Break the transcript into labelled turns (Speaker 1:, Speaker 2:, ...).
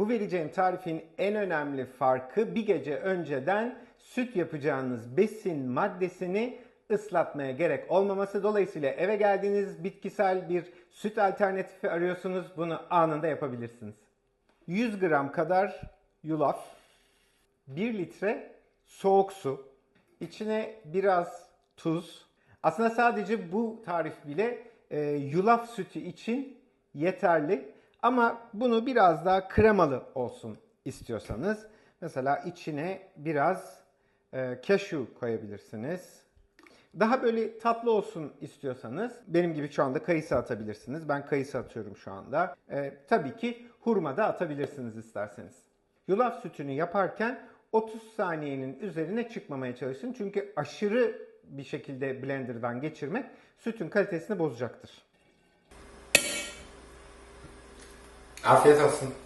Speaker 1: Bu vereceğim tarifin en önemli farkı bir gece önceden süt yapacağınız besin maddesini ıslatmaya gerek olmaması. Dolayısıyla eve geldiğiniz bitkisel bir süt alternatifi arıyorsunuz. Bunu anında yapabilirsiniz. 100 gram kadar yulaf, 1 litre soğuk su, içine biraz tuz. Aslında sadece bu tarif bile e, yulaf sütü için yeterli. Ama bunu biraz daha kremalı olsun istiyorsanız mesela içine biraz e, cashew koyabilirsiniz. Daha böyle tatlı olsun istiyorsanız benim gibi şu anda kayısı atabilirsiniz. Ben kayısı atıyorum şu anda. E, tabii ki hurma da atabilirsiniz isterseniz. Yulaf sütünü yaparken 30 saniyenin üzerine çıkmamaya çalışın. Çünkü aşırı bir şekilde blenderdan geçirmek sütün kalitesini bozacaktır. Afiyet olsun.